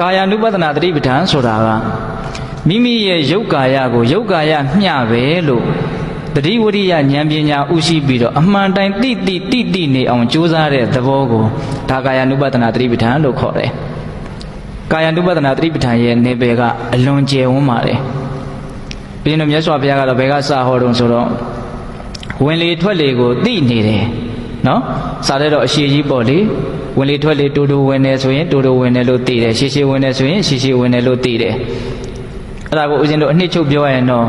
ကာယ ानु ပဒနာတတိပဋ္ဌာန်ဆိုတာကမိမိရဲ့ယုတ်ကာယကိုယုတ်ကာယမျှပဲလို့တတိဝရိယဉာဏ်ပညာဥရှိပြီးတော့အမှန်တိုင်းတိတိတိတိနေအောင်ကြိုးစားတဲ့သဘောကိုဒါကာယ ानु ပဒနာတတိပဋ္ဌာန်လို့ခေါ်တယ်ကာယ ानु ပဒနာတတိပဋ္ဌာန်ရဲ့နေပယ်ကအလွန်ကျယ်ဝန်းပါတယ်ဘုရင်တို့မြတ်စွာဘုရားကတော့ဘယ်ကစဟောတုံဆိုတော့ဝင်လေထွက်လေကိုသိနေတယ်နော်စာတဲ့တော့အရှိကြီးပေါ့လေ ဝင်လေထွက်လေတူတူဝင်နေဆိုရင်တူတူဝင်တယ်လို့သိတယ်ရှည်ရှည်ဝင်နေဆိုရင်ရှည်ရှည်ဝင်တယ်လို့သိတယ်အဲ့ဒါကိုဦးဇင်းတို့အနှစ်ချုပ်ပြောရရင်တော့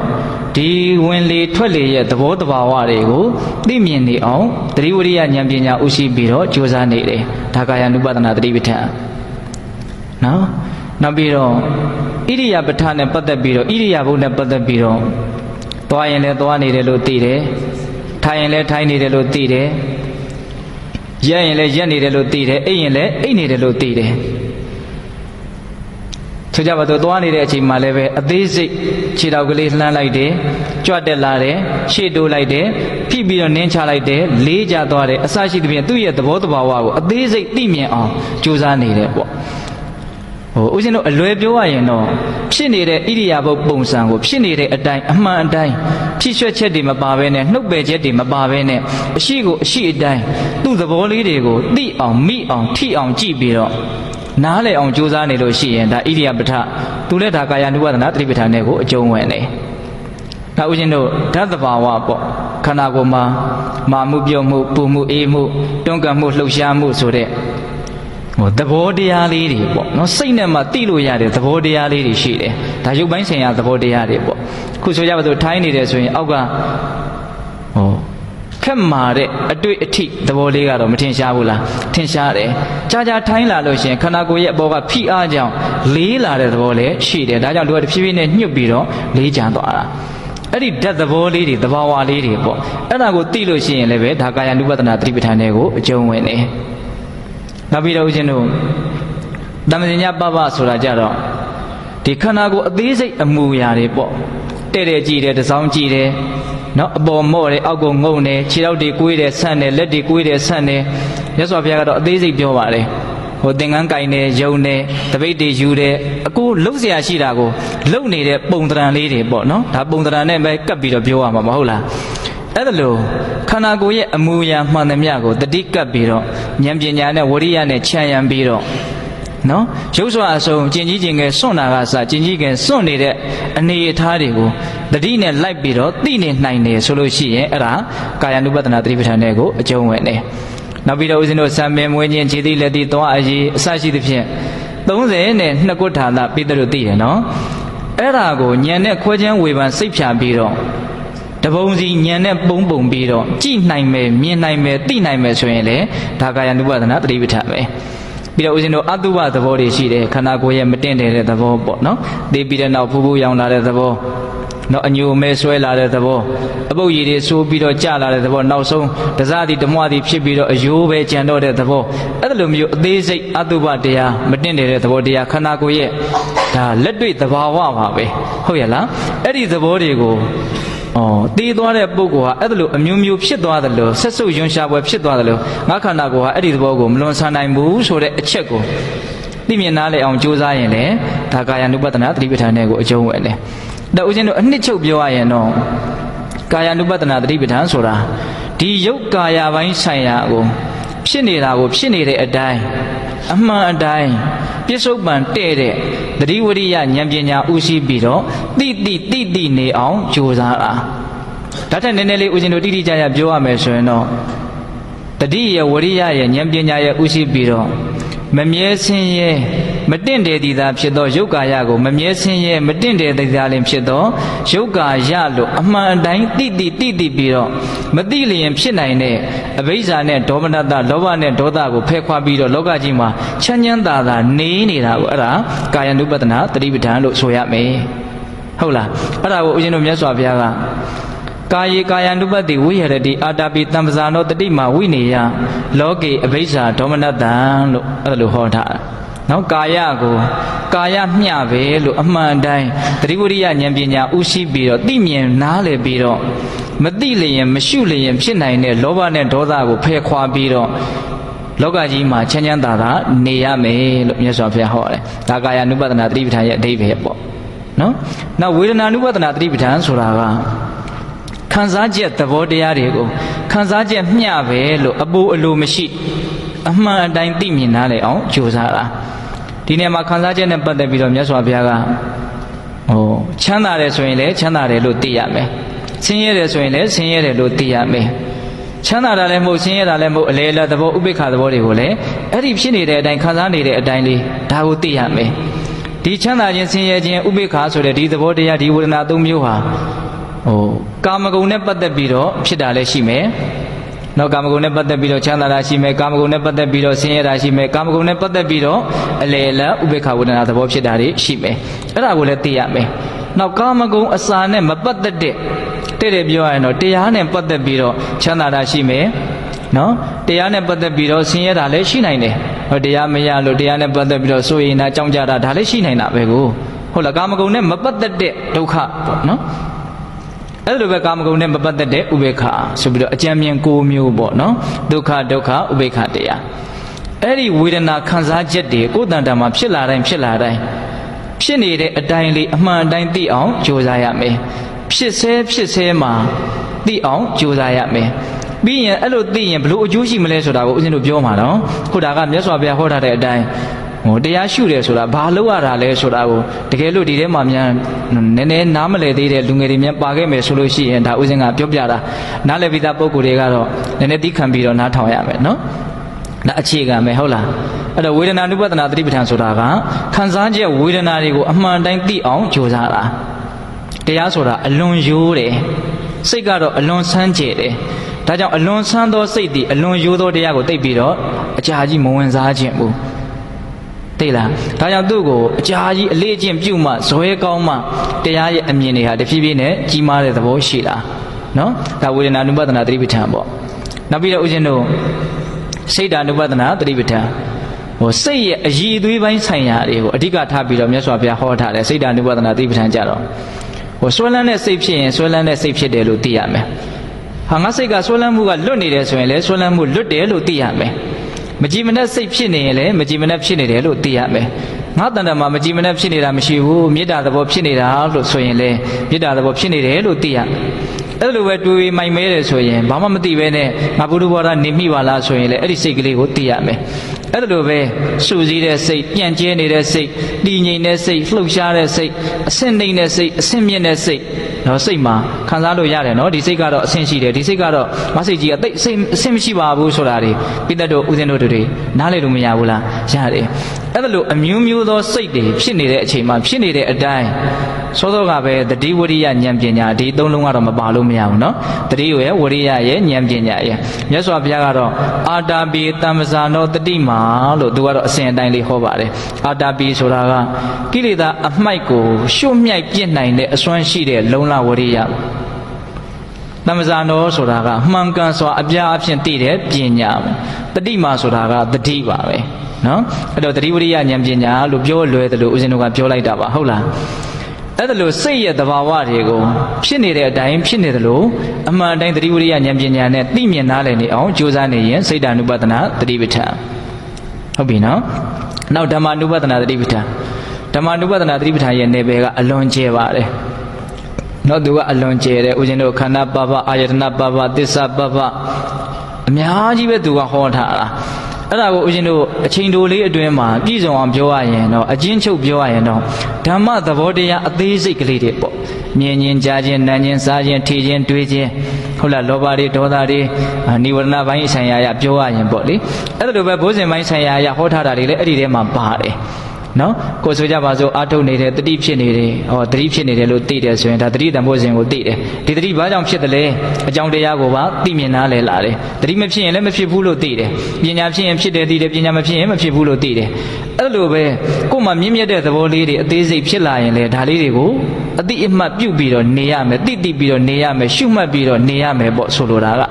ဒီဝင်လေထွက်လေရဲ့သဘောတဘာဝတွေကိုသိမြင်နေအောင်တတိဝရိယဉာဏ်ပညာဥရှိပြီးတော့ကြိုးစားနေတယ်ဒါကာယ ानु ပဒနာတတိပဋ္ဌာန်နော်နောက်ပြီးတော့ဣရိယာပဋ္ဌာန်နဲ့ပတ်သက်ပြီးတော့ဣရိယာပုနဲ့ပတ်သက်ပြီးတော့သွားရင်လည်းသွားနေတယ်လို့သိတယ်ထိုင်ရင်လည်းထိုင်နေတယ်လို့သိတယ် ရက်ရင်လည်းရက်နေတယ်လို့သိတယ်အိပ်ရင်လည်းအိပ်နေတယ်လို့သိတယ်ဆိုကြပါတော့သွားနေတဲ့အချိန်မှာလည်းပဲအသေးစိတ်ခြေတော်ကလေးလှမ်းလိုက်တယ်ကြွတက်လာတယ်ရှေ့တိုးလိုက်တယ်ဖိပြီးတော့နင်းချလိုက်တယ်လေးကြသွားတယ်အစရှိသဖြင့်သူ့ရဲ့သဘောတဘာဝကိုအသေးစိတ်သိမြင်အောင်ကြိုးစားနေတယ်ပေါ့ ဟိုဦးဇင်းတို့အလွယ်ပြောရရင်တော့ဖြစ်နေတဲ့ဣရိယာပုတ်ပုံစံကိုဖြစ်နေတဲ့အတိုင်းအမှန်အတိုင်းဖြစ်ရွှက်ချက်တွေမပါဘဲနဲ့နှုတ်ပယ်ချက်တွေမပါဘဲနဲ့အရှိကိုအရှိအတိုင်းသူ့သဘောလေးတွေကိုသိအောင်မိအောင်ထိအောင်ကြည့်ပြီးတော့နားလည်အောင်ကြိုးစားနေလို့ရှိရင်ဒါဣရိယာပဋ္ဌသူလည်းဒါကာယ ानु ဝဒနာတတိပဋ္ဌာန်နဲ့ကိုအကျုံးဝင်တယ်။ဒါဦးဇင်းတို့ဓာတ်သဘာဝပေါ့ခန္ဓာကိုယ်မှာမာမှုပြုတ်မှုပူမှုအေးမှုတွန်းကန်မှုလှုပ်ရှားမှုဆိုတဲ့ ဟိုသဘောတရားလေးတွေပေါ့နော်စိတ်နဲ့မှသိလို့ရတဲ့သဘောတရားလေးတွေရှိတယ်ဒါရုပ်ပိုင်းဆိုင်ရာသဘောတရားတွေပေါ့ခုဆိုကြပါစို့ထိုင်းနေတယ်ဆိုရင်အောက်ကဟိုခက်မာတဲ့အတွေ့အထိသဘောလေးကတော့မထင်ရှားဘူးလားထင်ရှားတယ်ကြာကြာထိုင်းလာလို့ရှိရင်ခန္ဓာကိုယ်ရဲ့အပေါ်ကဖိအားကြောင့်လေးလာတဲ့သဘောလည်းရှိတယ်ဒါကြောင့်တို့ကတဖြည်းဖြည်းနဲ့ညှစ်ပြီးတော့လေးကြံသွားတာအဲ့ဒီဓာတ်သဘောလေးတွေသဘာဝလေးတွေပေါ့အဲ့ဒါကိုသိလို့ရှိရင်လည်းပဲဒါကာယ ानु ပဒနာသတိပဋ္ဌာန်တွေကိုအကျုံးဝင်တယ် နောက်ပြီးတော့ဦးဇင်းတို့တမ္ပဇညပပဆိုတာကြတော့ဒီခန္ဓာကိုယ်အသေးစိတ်အမူအရာတွေပေါ့တဲ့တဲ့ကြည့်တယ်တစောင်းကြည့်တယ်နော်အပေါ်မော့တယ်အောက်ကငုံတယ်ခြေထောက်တွေကိုွေးတယ်ဆန့်တယ်လက်တွေကိုွေးတယ်ဆန့်တယ်မြတ်စွာဘုရားကတော့အသေးစိတ်ပြောပါတယ်ဟိုသင်္ကန်းကင်တယ်ယုံတယ်တပိတ်တွေယူတယ်အကူလှုပ်เสียရှိတာကိုလှုပ်နေတဲ့ပုံတရံလေးတွေပေါ့နော်ဒါပုံတရံနဲ့ပဲကပ်ပြီးတော့ပြောရမှာမဟုတ်လား အဲ့ဒါလို့ခန္ဓာကိုယ်ရဲ့အမူအရာမှန်သမျှကိုတတိကပ်ပြီးတော့ဉာဏ်ပညာနဲ့ဝရိယနဲ့ခြံရံပြီးတော့နော်ရုပ်စွာအစုံကျင်ကြီးကျင်ငယ်စွန့်တာကစကျင်ကြီးငယ်စွန့်နေတဲ့အနေအထားတွေကိုတတိနဲ့လိုက်ပြီးတော့သိနေနိုင်တယ်ဆိုလို့ရှိရင်အဲ့ဒါကာယ ानु ပဒနာသတိပဋ္ဌာန်တွေကိုအကျုံးဝင်တယ်နောက်ပြီးတော့ဦးဇင်းတို့စံပင်မွေးခြင်းခြေသီးလက်သီးသွားအရေးအစရှိသဖြင့်30နဲ့နှစ်ကုဋ္ဌာသပြီးတို့သိတယ်နော်အဲ့ဒါကိုညံနဲ့ခွဲချမ်းဝေဖန်စိတ်ဖြာပြီးတော့ တပုံစီညံနဲ့ပုံပုံပြီးတော့ကြည်နိုင်မယ်မြင်နိုင်မယ်သိနိုင်မယ်ဆိုရင်လေဒါကာယ ानु ပဒနာသတိပဋ္ဌာန်ပဲပြီးတော့ဦးဇင်းတို့အတုပသဘောတွေရှိတယ်ခန္ဓာကိုယ်ရဲ့မတင့်တယ်တဲ့သဘောပေါ့နော်သိပြီးတဲ့နောက်ဖူးဖူးရောင်လာတဲ့သဘောနော်အညိုမဲဆွဲလာတဲ့သဘောအပုပ်ရည်တွေဆိုးပြီးတော့ကြလာတဲ့သဘောနောက်ဆုံးတစားသည်ဓမ္မသည်ဖြစ်ပြီးတော့အယိုးပဲကြံတော့တဲ့သဘောအဲ့ဒါလိုမျိုးအသေးစိတ်အတုပတရားမတင့်တယ်တဲ့သဘောတရားခန္ဓာကိုယ်ရဲ့ဒါလက်တွေ့သဘာဝပါပဲဟုတ်ရဲ့လားအဲ့ဒီသဘောတွေကို ဩတည်သွားတဲ့ပုဂ္ဂိုလ်ဟာအဲ့ဒါလိုအမျိုးမျိုးဖြစ်သွားတယ်လို့ဆက်စုပ်ယွန်းရှာပွဲဖြစ်သွားတယ်လို့ငါခန္ဓာကိုယ်ဟာအဲ့ဒီသဘောကိုမလွန်ဆန်နိုင်ဘူးဆိုတဲ့အချက်ကိုသိမြင်နားလည်အောင်ကြိုးစားရင်လေဒါကာယ ानु ပဒနာသတိပဋ္ဌာန်တွေကိုအကျုံးဝင်တယ်ဒါဦးဇင်းတို့အနှစ်ချုပ်ပြောရရင်တော့ကာယ ानु ပဒနာသတိပဋ္ဌာန်ဆိုတာဒီယုတ်ကာယပိုင်းဆိုင်ရာကိုဖြစ်နေတာကိုဖြစ်နေတဲ့အတိုင်းအမှန်အတိုင်း ပြစ္ဆုတ်ပံတဲ့တဲ့သတိဝရိယဉာဏ်ပညာဥရှိပြီးတော့တိတိတိတိနေအောင်ကြိုးစားတာဒါထက်နည်းနည်းလေးဦးဇင်းတို့တိတိကျကျပြောရမယ်ဆိုရင်တော့တတိယဝရိယရဲ့ဉာဏ်ပညာရဲ့ဥရှိပြီးတော့မမြဲဆင်းရဲ မတင့်တယ်သည်သာဖြစ်သောယုတ်ကာယကိုမမြဲဆင်းရဲမတင့်တယ်သည်သာလင်ဖြစ်သောယုတ်ကာယလို့အမှန်အတိုင်းတိတိတိတိပြီးတော့မသိလျင်ဖြစ်နိုင်တဲ့အဘိဇ္ဇာနဲ့ဒေါမနတလောဘနဲ့ဒေါသကိုဖယ်ခွာပြီးတော့လောကကြီးမှာချမ်းချမ်းသာသာနေနေတာကိုအဲ့ဒါကာယ ानु ပဒနာတတိပဋ္ဌာန်လို့ဆိုရမယ်ဟုတ်လားအဲ့ဒါကိုဦးဇင်းတို့မြတ်စွာဘုရားကကာယေကာယ ानु ပတ္တိဝိဟရတိအာတာပိတံပဇာနောတတိမာဝိနေယလောကေအဘိဇ္ဇာဒေါမနတံလို့အဲ့ဒါလိုဟောထားတာ နော်ကာယကိုကာယမျှပဲလို့အမှန်တိုင်းသတိဝရိယဉာဏ်ပညာဥရှိပြီးတော့သိမြင်နားလည်ပြီးတော့မသိလျင်မရှုလျင်ဖြစ်နိုင်တဲ့လောဘနဲ့ဒေါသကိုဖယ်ခွာပြီးတော့လောကကြီးမှာချမ်းချမ်းသာသာနေရမယ်လို့မြတ်စွာဘုရားဟောတယ်ဒါကာယ ानु ပဒနာသတိပဋ္ဌာန်ရဲ့အဓိပ္ပာယ်ပေါ့နော်နောက်ဝေဒနာ ानु ပဒနာသတိပဋ္ဌာန်ဆိုတာကခံစားချက်သဘောတရားတွေကိုခံစားချက်မျှပဲလို့အပူအလိုမရှိ အမှန်အတိုင်းသိမြင်နားလည်အောင်ကြိုးစားတာဒီနေ့မှာခံစားချက်နဲ့ပတ်သက်ပြီးတော့မြတ်စွာဘုရားကဟိုချမ်းသာတယ်ဆိုရင်လည်းချမ်းသာတယ်လို့သိရမယ်ဆင်းရဲတယ်ဆိုရင်လည်းဆင်းရဲတယ်လို့သိရမယ်ချမ်းသာတာလည်းမဟုတ်ဆင်းရဲတာလည်းမဟုတ်အလေအလတ်သဘောဥပိ္ပခသဘောတွေကိုလည်းအဲ့ဒီဖြစ်နေတဲ့အတိုင်းခံစားနေတဲ့အတိုင်းလေးဒါကိုသိရမယ်ဒီချမ်းသာခြင်းဆင်းရဲခြင်းဥပိ္ပခဆိုတဲ့ဒီသဘောတရားဒီဝေဒနာသုံးမျိုးဟာဟိုကာမဂုဏ်နဲ့ပတ်သက်ပြီးတော့ဖြစ်တာလည်းရှိမယ် နော်ကာမဂုဏ်နဲ့ပတ်သက်ပြီးတော့ချမ်းသာတာရှိမယ်ကာမဂုဏ်နဲ့ပတ်သက်ပြီးတော့ဆင်းရဲတာရှိမယ်ကာမဂုဏ်နဲ့ပတ်သက်ပြီးတော့အလေအလတ်ဥပိ္ပခဝေဒနာသဘောဖြစ်တာတွေရှိမယ်အဲ့ဒါကိုလည်းသိရမယ်နောက်ကာမဂုဏ်အစာနဲ့မပတ်သက်တဲ့တဲ့တဲ့ပြောရရင်တော့တရားနဲ့ပတ်သက်ပြီးတော့ချမ်းသာတာရှိမယ်နော်တရားနဲ့ပတ်သက်ပြီးတော့ဆင်းရဲတာလည်းရှိနိုင်တယ်ဟောတရားမရလို့တရားနဲ့ပတ်သက်ပြီးတော့စိုးရင်တာကြောင်းကြတာဒါလည်းရှိနိုင်တာပဲကိုဟုတ်လားကာမဂုဏ်နဲ့မပတ်သက်တဲ့ဒုက္ခပေါ့နော် အဲ့လိုပဲကာမဂုဏ်နဲ့မပတ်သက်တဲ့ဥပေက္ခဆိုပြီးတော့အကြံဉာဏ်၉မျိုးပေါ့နော်ဒုက္ခဒုက္ခဥပေက္ခတရားအဲ့ဒီဝေဒနာခံစားချက်တွေကိုယ်တန်တာမှာဖြစ်လာတိုင်းဖြစ်လာတိုင်းဖြစ်နေတဲ့အတိုင်းလေးအမှန်အတိုင်းသိအောင်ကြိုးစားရမယ်ဖြစ်ဆဲဖြစ်ဆဲမှာသိအောင်ကြိုးစားရမယ်ပြီးရင်အဲ့လိုသိရင်ဘလို့အကျိုးရှိမလဲဆိုတာကိုဦးဇင်းတို့ပြောမှာနော်ခုဒါကမြတ်စွာဘုရားဟောထားတဲ့အတိုင်း ဟိုတရားရှုတယ်ဆိုတာဘာလို့ရတာလဲဆိုတာကိုတကယ်လို့ဒီထဲမှာများနည်းနည်းနားမလည်သေးတဲ့လူငယ်တွေများပါခဲ့မယ်ဆိုလို့ရှိရင်ဒါဦးဇင်းကပြောပြတာနားလည်ပြီးသားပုံကိုယ်တွေကတော့နည်းနည်းသိခံပြီးတော့နားထောင်ရမယ်နော်ဒါအခြေခံပဲဟုတ်လားအဲ့တော့ဝေဒနာနုပဒနာသတိပဋ္ဌာန်ဆိုတာကခံစားချက်ဝေဒနာတွေကိုအမှန်တိုင်းသိအောင်ကြိုးစားတာတရားဆိုတာအလွန်ရိုးတယ်စိတ်ကတော့အလွန်ဆန်းကျယ်တယ်ဒါကြောင့်အလွန်ဆန်းသောစိတ်သည်အလွန်ရိုးသောတရားကိုသိပြီးတော့အကြာကြီးမဝင်စားခြင်းဘူး သိလားဒါကြောင့်သူ့ကိုအကြာကြီးအလေးအကျင့်ပြုမှဇွဲကောင်းမှတရားရဲ့အမြင်တွေဟာတဖြည်းဖြည်းနဲ့ကြီးမားတဲ့သဘောရှိတာနော်ဒါဝေဒနာနုပဒနာသတိပဋ္ဌာန်ပေါ့နောက်ပြီးတော့ဦးဇင်းတို့စိတ်ဓာနုပဒနာသတိပဋ္ဌာန်ဟိုစိတ်ရဲ့အည်အသွေးပိုင်းဆိုင်ရာတွေကိုအဓိကထားပြီးတော့မြတ်စွာဘုရားဟောထားတယ်စိတ်ဓာနုပဒနာသတိပဋ္ဌာန်ကြတော့ဟိုဆွဲလန်းတဲ့စိတ်ဖြစ်ရင်ဆွဲလန်းတဲ့စိတ်ဖြစ်တယ်လို့သိရမယ်ဟာငါစိတ်ကဆွဲလန်းမှုကလွတ်နေတယ်ဆိုရင်လည်းဆွဲလန်းမှုလွတ်တယ်လို့သိရမယ် မကြည်မနှက်စိတ်ဖြစ်နေရင်လည်းမကြည်မနှက်ဖြစ်နေတယ်လို့သိရမယ်ငါတန်တမှာမကြည်မနှက်ဖြစ်နေတာမရှိဘူးမေတ္တာသဘောဖြစ်နေတာလို့ဆိုရင်လည်းမေတ္တာသဘောဖြစ်နေတယ်လို့သိရမယ်အဲ့လိုပဲတွေးမိုင်မဲတယ်ဆိုရင်ဘာမှမသိပဲနဲ့ငါဘုဒ္ဓဘောဓနေမိပါလားဆိုရင်လည်းအဲ့ဒီစိတ်ကလေးကိုသိရမယ် အဲ့လိုပဲစူစည်းတဲ့စိတ်ပြန့်ကျဲနေတဲ့စိတ်တည်ငြိမ်တဲ့စိတ်လှုပ်ရှားတဲ့စိတ်အဆင့်နှိမ့်တဲ့စိတ်အဆင့်မြင့်တဲ့စိတ်တော့စိတ်မှာခံစားလို့ရတယ်နော်ဒီစိတ်ကတော့အဆင့်ရှိတယ်ဒီစိတ်ကတော့မစိတ်ကြီးကတိတ်အဆင့်အဆင့်မရှိပါဘူးဆိုတာတွေပိသက်တို့ဦးဇင်းတို့တွေနားလည်လို့မရဘူးလားရတယ်အဲ့ဒါလို့အမျိုးမျိုးသောစိတ်တွေဖြစ်နေတဲ့အချိန်မှာဖြစ်နေတဲ့အတိုင်း စောစောကပဲတတိဝရိယဉာဏ်ပညာဒီသုံးလုံးကတော့မပါလို့မရဘူးနော်တတိရဲ့ဝရိယရဲ့ဉာဏ်ပညာရဲ့မြတ်စွာဘုရားကတော့အာတာပိတမ္ပဇာနောတတိမာလို့သူကတော့အစဉ်အတိုင်းလေးဟောပါတယ်အာတာပိဆိုတာကကိလေသာအမိုက်ကိုရှုမြိုက်ပြစ်နိုင်တဲ့အစွမ်းရှိတဲ့လုံလဝရိယတမ္ပဇာနောဆိုတာကမှန်ကန်စွာအပြားအဖြစ်သိတဲ့ပညာတတိမာဆိုတာကတတိပါပဲနော်အဲ့တော့တတိဝရိယဉာဏ်ပညာလို့ပြောလွယ်တယ်လို့ဦးဇင်းတို့ကပြောလိုက်တာပါဟုတ်လား အဲ့ဒါလို့စိတ်ရဲ့သဘာဝတွေကိုဖြစ်နေတဲ့အတိုင်းဖြစ်နေတယ်လို့အမှန်တိုင်းသတိဝရိယဉာဏ်ပညာနဲ့သိမြင်နားလည်နေအောင်ကြိုးစားနေရင်စိတ်ဓာနုပဒနာသတိပဋ္ဌာန်ဟုတ်ပြီနော်နောက်ဓမ္မနုပဒနာသတိပဋ္ဌာန်ဓမ္မနုပဒနာသတိပဋ္ဌာန်ရဲ့နယ်ပယ်ကအလွန်ကျယ်ပါတယ်နော်သူကအလွန်ကျယ်တယ်ဦးဇင်းတို့ခန္ဓာပပအာယတနာပပသစ္စာပပအများကြီးပဲသူကဟောထားတာ အဲ့ဒါကိုဦးဇင်းတို့အချိန်တိုလေးအတွင်းမှာပြည့်စုံအောင်ပြောရရင်တော့အချင်းချုပ်ပြောရရင်တော့ဓမ္မသဘောတရားအသေးစိတ်ကလေးတွေပေါ့မြင်ခြင်းကြားခြင်းနားခြင်းစားခြင်းထိခြင်းတွေးခြင်းဟုတ်လားလောဘတွေဒေါသတွေနိဝရဏဘိုင်းဆိုင်ရာရပြောရရင်ပေါ့လေအဲ့ဒါလိုပဲဘိုးစဉ်ဘိုင်းဆိုင်ရာရဟောထားတာတွေလည်းအဲ့ဒီထဲမှာပါတယ် နော်ကိုဆိုကြပါစို့အာထုတ်နေတယ်တတိဖြစ်နေတယ်ဟောတတိဖြစ်နေတယ်လို့သိတယ်ဆိုရင်ဒါတတိတန်ဖို့စဉ်ကိုသိတယ်ဒီတတိဘာကြောင့်ဖြစ်တယ်လဲအကြောင်းတရားကိုပါသိမြင်နားလဲလာတယ်တတိမဖြစ်ရင်လည်းမဖြစ်ဘူးလို့သိတယ်ပညာဖြစ်ရင်ဖြစ်တယ်သိတယ်ပညာမဖြစ်ရင်မဖြစ်ဘူးလို့သိတယ်အဲ့လိုပဲကို့မှာမြင့်မြတ်တဲ့သဘောလေးတွေအသေးစိတ်ဖြစ်လာရင်လေဒါလေးတွေကိုအတိအမှတ်ပြုတ်ပြီးတော့နေရမယ်တိတိပြီးတော့နေရမယ်ရှုမှတ်ပြီးတော့နေရမယ်ပေါ့ဆိုလိုတာက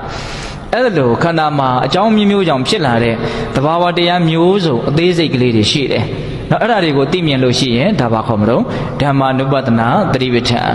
အဲ့လိုခန္ဓာမှာအကြောင်းမျိုးမျိုးကြောင့်ဖြစ်လာတဲ့သဘာဝတရားမျိုးစုံအသေးစိတ်ကလေးတွေရှိတယ် နော်အဲ့ဒါတွေကိုသိမြင်လို့ရှိရင်ဒါပါခေါ်မလို့ဓမ္မာနုပဒနာသတိပဋ္ဌာန်